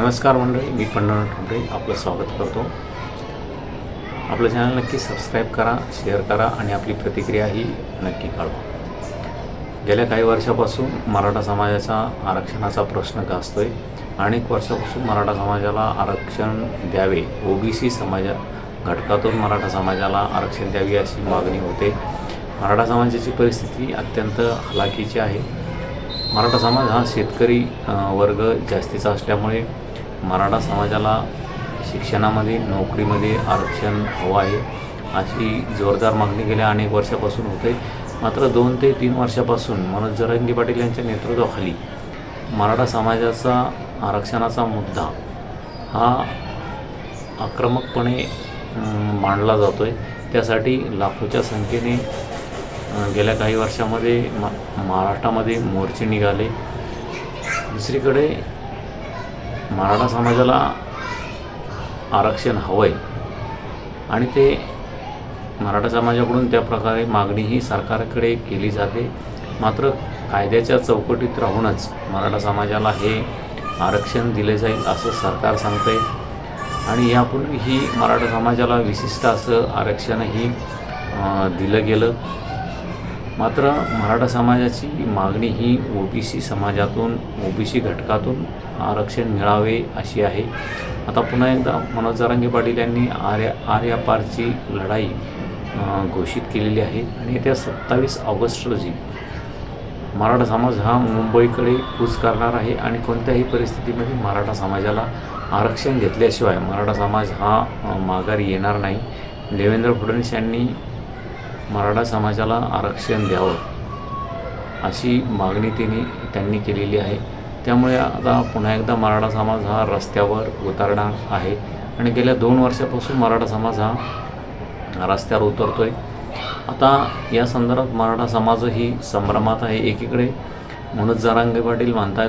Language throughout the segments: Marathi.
नमस्कार मंडळी मी पंढरनाथ ठोंबरे आपलं स्वागत करतो. आपलं चॅनल नक्की सबस्क्राईब करा शेअर करा आणि आपली प्रतिक्रिया ही नक्की कळवा. गेल्या काही वर्षापासून मराठा समाजाचा आरक्षणाचा प्रश्न गाजतोय. अनेक वर्षापासून मराठा समाजाला आरक्षण द्यावे ओबीसी समाजा घटकातून मराठा समाजाला आरक्षण द्यावे अशी मागणी होते. मराठा समाजाची परिस्थिती अत्यंत हलाखीची आहे. मराठा समाज हा शेतकरी वर्ग जास्तीचा असल्यामुळे मराठा समाजाला शिक्षणामध्ये नोकरीमध्ये आरक्षण हवं आहे अशी जोरदार मागणी गेल्या अनेक वर्षापासून होते. मात्र दोन ते तीन वर्षापासून मनोज जरांगी पाटील यांच्या नेतृत्वाखाली मराठा समाजाचा आरक्षणाचा मुद्दा हा आक्रमकपणे मांडला जातो आहे त्यासाठी लाखोच्या संख्येने गेल्या काही वर्षामध्ये म महाराष्ट्रामध्ये मोर्चे निघाले. दुसरीकडे मराठा समाजाला आरक्षण हवं आहे आणि ते मराठा समाजाकडून त्या प्रकारे मागणीही सरकारकडे केली जाते. मात्र कायद्याच्या चौकटीत राहूनच मराठा समाजाला हे आरक्षण दिले जाईल असं सरकार सांगतं आहे आणि यापूर्वीही मराठा समाजाला विशिष्ट असं आरक्षणही दिलं गेलं. मात्र मराठा समाजाची मागणी ही ओ बी सी समाजातून ओ बी सी घटकातून आरक्षण मिळावे अशी आहे. आता पुन्हा एकदा मनोज जरांगे पाटील यांनी आर्या आर्यापारची लढाई घोषित केलेली आहे. आणि येत्या सत्तावीस ऑगस्ट रोजी मराठा समाज हा मुंबईकडे कूच करणार आहे आणि कोणत्याही परिस्थितीमध्ये मराठा समाजाला आरक्षण घेतल्याशिवाय मराठा समाज हा माघारी येणार नाही. देवेंद्र फडणवीस यांनी मराठा समाजाला आरक्षण द्यावं अशी मागणी त्यांनी त्यांनी केलेली आहे. त्यामुळे आता पुन्हा एकदा मराठा समाज हा रस्त्यावर उतरणार आहे. आणि गेल्या दोन वर्षापासून मराठा समाज हा रस्त्यावर उतरतो आहे आता या संदर्भात मराठा समाजही संभ्रमात आहे एकीकडे. मनोज जरांगे पाटील म्हणतात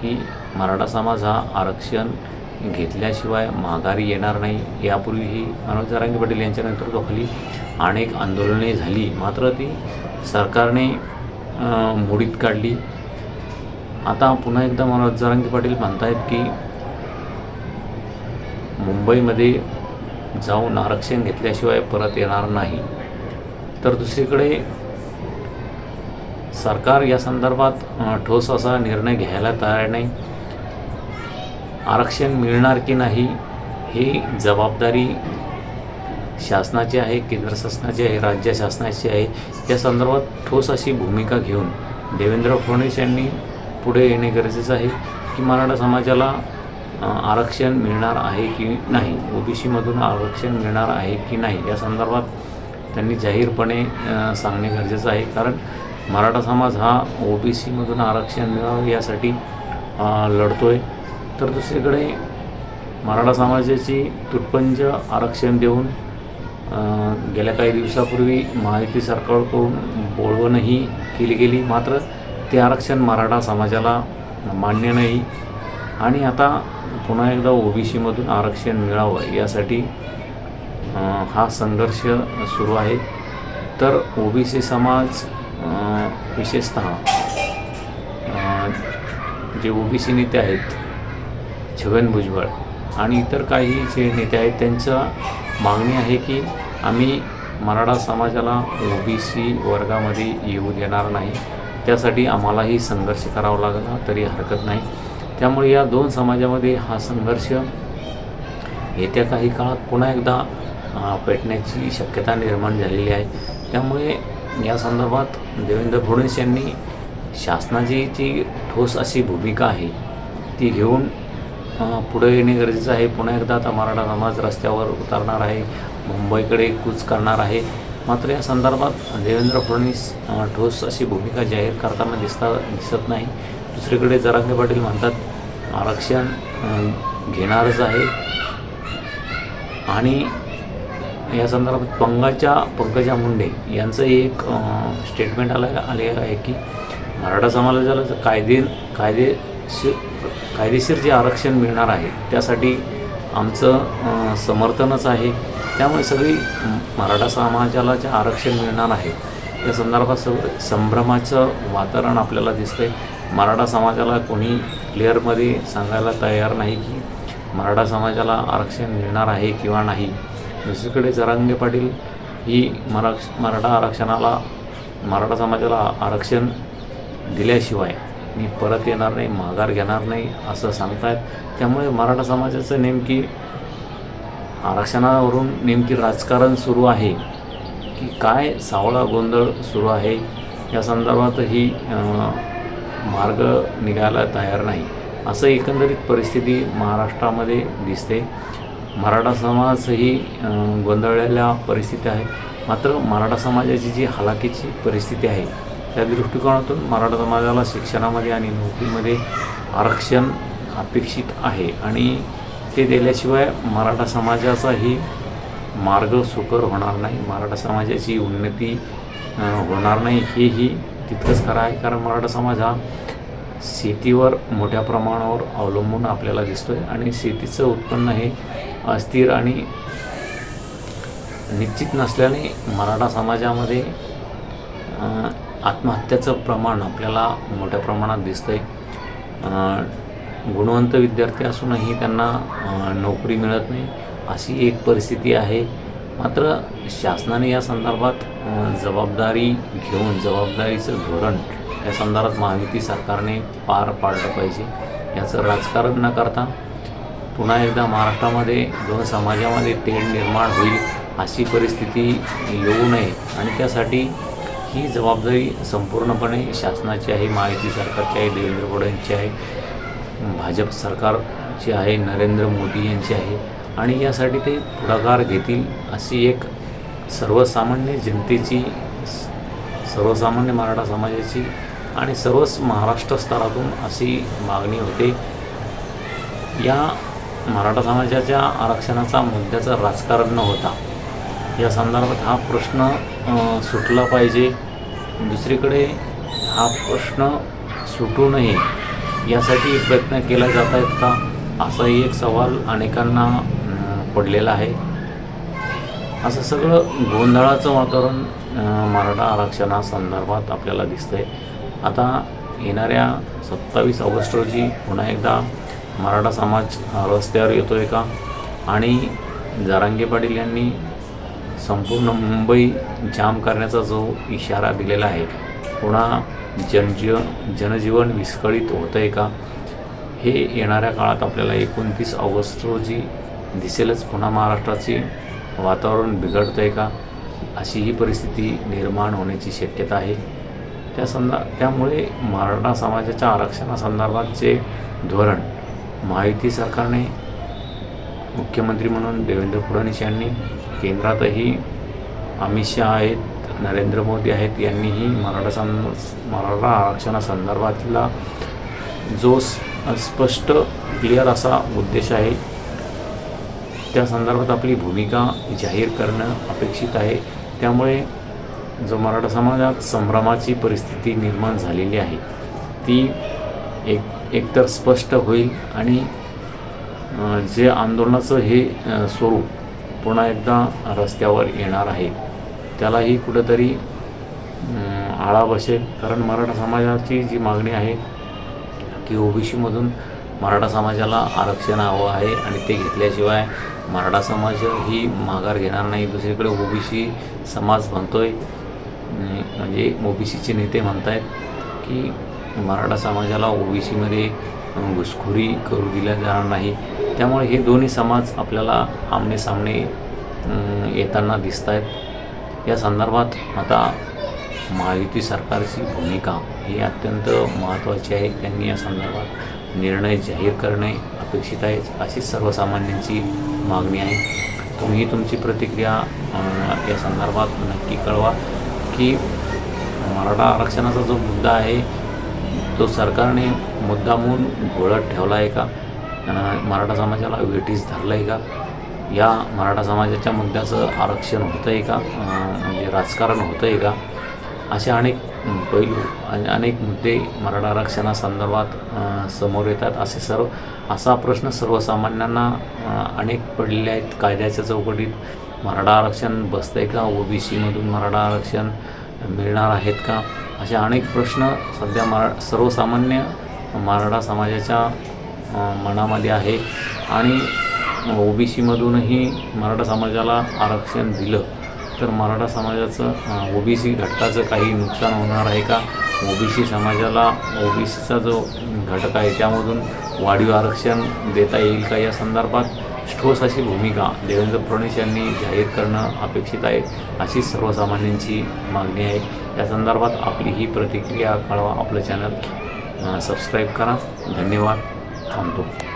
की मराठा समाज हा आरक्षण घेतल्याशिवाय माघारी येणार नाही. यापूर्वीही मनोज जरांगे पाटील यांच्या नेतृत्वाखाली अनेक आंदोलने झाली. मात्र ती सरकारने मुडीत मोडीत काढली. आता पुन्हा एकदा मनोज जरांगे पाटील म्हणतायत की मुंबईमध्ये जाऊन आरक्षण घेतल्याशिवाय परत येणार नाही. तर दुसरीकडे सरकार या संदर्भात ठोस असा निर्णय घ्यायला तयार नाही. आरक्षण मिळणार की नाही ही जबाबदारी शासनाची आहे केंद्र शासनाची आहे राज्य शासनाची आहे. या संदर्भात ठोस अशी भूमिका घेऊन देवेंद्र फडणवीस यांनी पुढे येणे गरजेचं आहे की मराठा समाजाला आरक्षण मिळणार आहे की नाही? ओबीसीमधून आरक्षण मिळणार आहे की नाही? या संदर्भात त्यांनी जाहीरपणे सांगणे गरजेचं आहे. कारण मराठा समाज हा ओबीसीमधून आरक्षण मिळावं यासाठी लढतो आहे तर दुसरीकडे मराठा समाजाची तुटपंज आरक्षण देऊन गेल्या काही दिवसापूर्वी महायुती सरकारकडून बोलवणही केली गेली. मात्र ते आरक्षण मराठा समाजाला मान्य नाही. आणि आता पुन्हा एकदा ओबीसीमधून आरक्षण मिळावं यासाठी हा संघर्ष सुरू आहे. तर ओबीसी समाज विशेषत जे ओबीसी नेते आहेत छगन भुजबळ आणि इतर काही जे नेते आहेत त्यांचं मागणी आहे की आम्ही मराठा समाजाला ओ बी सी वर्गामध्ये येऊ देणार नाही. त्यासाठी आम्हालाही संघर्ष करावा लागला तरी हरकत नाही. त्यामुळे या दोन समाजामध्ये हा संघर्ष येत्या काही काळात पुन्हा एकदा पेटण्याची शक्यता निर्माण झालेली आहे. त्यामुळे या संदर्भात देवेंद्र फडणवीस यांनी शासनाची जी ठोस अशी भूमिका आहे ती घेऊन पुढे येणे गरजेचं आहे. पुन्हा एकदा आता मराठा समाज रस्त्यावर उतरणार आहे. मुंबईकडे कूच करणार आहे. मात्र या संदर्भात देवेंद्र फडणवीस ठोस अशी भूमिका जाहीर करताना दिसता दिसत नाही. दुसरीकडे जरांगे पाटील म्हणतात आरक्षण घेणारच आहे. आणि या संदर्भात पंगाच्या पंकजा मुंडे यांचं एक स्टेटमेंट आलं आलेलं आहे की मराठा समाजाला जर कायदे कायदेशीर कायदेशीर जे आरक्षण मिळणार आहे त्यासाठी आमचं समर्थनच आहे. त्यामुळे सगळी मराठा समाजाला जे आरक्षण मिळणार आहे या संदर्भात सग संभ्रमाचं वातावरण आपल्याला दिसतंय. मराठा समाजाला कोणी क्लिअरमध्ये सांगायला तयार नाही की मराठा समाजाला आरक्षण मिळणार आहे किंवा नाही. दुसरीकडे जरांगे पाटील ही मराक्ष मराठा आरक्षणाला मराठा समाजाला आरक्षण दिल्याशिवाय मी परत येणार नाही माघार घेणार नाही असं सांगतायत. त्यामुळे मराठा समाजाचं नेमकी आरक्षणावरून नेमकी राजकारण सुरू आहे की काय सावळा गोंधळ सुरू आहे या संदर्भातही ही मार्ग निघायला तयार नाही. असं एकंदरीत परिस्थिती महाराष्ट्रामध्ये दिसते. मराठा समाज ही गोंधळलेल्या परिस्थिती आहे. मात्र मराठा समाजाची जी हलाखीची परिस्थिती आहे त्या दृष्टिकोनातून मराठा समाजाला शिक्षणामध्ये आणि नोकरीमध्ये आरक्षण अपेक्षित आहे. आणि ते दिल्याशिवाय मराठा समाजाचाही मार्ग सुकर होणार नाही. मराठा समाजाची उन्नती होणार नाही हेही तितकंच खरं आहे. कारण मराठा समाज हा शेतीवर मोठ्या प्रमाणावर अवलंबून आपल्याला दिसतोय आणि शेतीचं उत्पन्न हे अस्थिर आणि निश्चित नसल्याने मराठा समाजामध्ये आत्महत्याचं प्रमाण आपल्याला मोठ्या प्रमाणात दिसतं आहे गुणवंत विद्यार्थी असूनही त्यांना नोकरी मिळत नाही. अशी एक परिस्थिती आहे. मात्र शासनाने या संदर्भात जबाबदारी घेऊन जबाबदारीचं धोरण या संदर्भात महायुती सरकारने पार पाडलं पाहिजे. याचं राजकारण न करता पुन्हा एकदा महाराष्ट्रामध्ये दोन समाजामध्ये तेढ निर्माण होईल अशी परिस्थिती येऊ नये. आणि त्यासाठी ही जबाबदारी संपूर्णपणे शासनाची आहे महायुती सरकारची आहे देवेंद्र फडणवीसची आहे भाजप सरकारची आहे नरेंद्र मोदी यांची आहे. आणि यासाठी ते पुढाकार घेतील अशी एक सर्वसामान्य जनतेची सर्वसामान्य मराठा समाजाची आणि सर्वच महाराष्ट्र स्तरातून अशी मागणी होते. या मराठा समाजाच्या आरक्षणाचा मुद्द्याचं राजकारण न होता या संदर्भात हा प्रश्न सुटला पाहिजे. दुसरीकडे हा प्रश्न सुटू नये यासाठी प्रयत्न केला जात आहेत का? असाही एक सवाल अनेकांना पडलेला आहे. असं सगळं गोंधळाचं वातावरण मराठा आरक्षणासंदर्भात आपल्याला दिसतंय. आता येणाऱ्या सत्तावीस ऑगस्ट रोजी पुन्हा एकदा मराठा समाज रस्त्यावर येतो आहे का? आणि जारांगे पाटील यांनी संपूर्ण मुंबई जाम करण्याचा जो इशारा दिलेला आहे पुन्हा जनजीव जनजीवन विस्कळीत होतं आहे का? हे येणाऱ्या काळात आपल्याला एकोणतीस ऑगस्ट रोजी दिसेलच पुन्हा महाराष्ट्राचे वातावरण बिघडतं आहे का? अशी ही परिस्थिती निर्माण होण्याची शक्यता आहे. त्या संदा त्यामुळे मराठा समाजाच्या आरक्षणासंदर्भातचे धोरण महायुती सरकारने मुख्यमंत्री म्हणून देवेंद्र फडणवीस यांनी केंद्रातही अमित शहा आहेत नरेंद्र मोदी आहेत यांनीही मराठा सं मराठा आरक्षणासंदर्भातला जो स्पष्ट क्लिअर असा उद्देश आहे त्या संदर्भात आपली भूमिका जाहीर करणं अपेक्षित आहे. त्यामुळे जो मराठा समाजात संभ्रमाची परिस्थिती निर्माण झालेली आहे ती एक एकतर स्पष्ट होईल आणि जे आंदोलनाचं हे स्वरूप पुन्हा एकदा रस्त्यावर येणार आहे. त्यालाही कुठंतरी आळा बसेल. कारण मराठा समाजाची जी मागणी आहे की ओबीसीमधून मराठा समाजाला आरक्षण हवं आहे आणि ते घेतल्याशिवाय मराठा समाज ही माघार घेणार नाही. दुसरीकडे ओबीसी समाज म्हणतो आहे म्हणजे ओबीसीचे नेते म्हणतायत की मराठा समाजाला ओबीसीमध्ये घुसखोरी करू दिल्या जाणार नाही. त्यामुळे हे दोन्ही समाज आपल्याला आमने सामने येताना दिसत आहेत या संदर्भात आता महायुती सरकारची भूमिका ही अत्यंत महत्त्वाची आहे. त्यांनी या संदर्भात निर्णय जाहीर करणे अपेक्षित आहे अशीच सर्वसामान्यांची मागणी आहे. तुम्ही तुमची प्रतिक्रिया या संदर्भात नक्की कळवा की मराठा आरक्षणाचा जो मुद्दा आहे तो सरकारने मुद्दामून घोळत ठेवला आहे का? मराठा समाजाला वेटीस धरलं आहे का? या मराठा समाजाच्या मुद्द्याचं आरक्षण होतं आहे का म्हणजे राजकारण होतं आहे का? असे अनेक पैलू आणि अनेक मुद्दे मराठा आरक्षणासंदर्भात समोर येतात. असे सर्व असा प्रश्न सर्वसामान्यांना अनेक पडलेले आहेत. कायद्याच्या चौकटीत मराठा आरक्षण बसतं आहे का? ओ बी सीमधून मराठा आरक्षण मिळणार आहेत का? असे अनेक प्रश्न सध्या मरा सर्वसामान्य मराठा समाजाच्या मनामध्ये आहे. आणि ओ बी सीमधूनही मराठा समाजाला आरक्षण दिलं तर मराठा समाजाचं ओ बी सी घटकाचं काही नुकसान होणार आहे का? ओ बी सी समाजाला ओ बी सीचा जो घटक आहे त्यामधून वाढीव आरक्षण देता येईल का या संदर्भात? ठोस अशी भूमिका देवेंद्र फडणवीस यांनी जाहीर करणं अपेक्षित आहे अशी सर्वसामान्यांची मागणी आहे. या संदर्भात आपली ही प्रतिक्रिया कळवा. आपलं चॅनल सबस्क्राईब करा. धन्यवाद. 差不多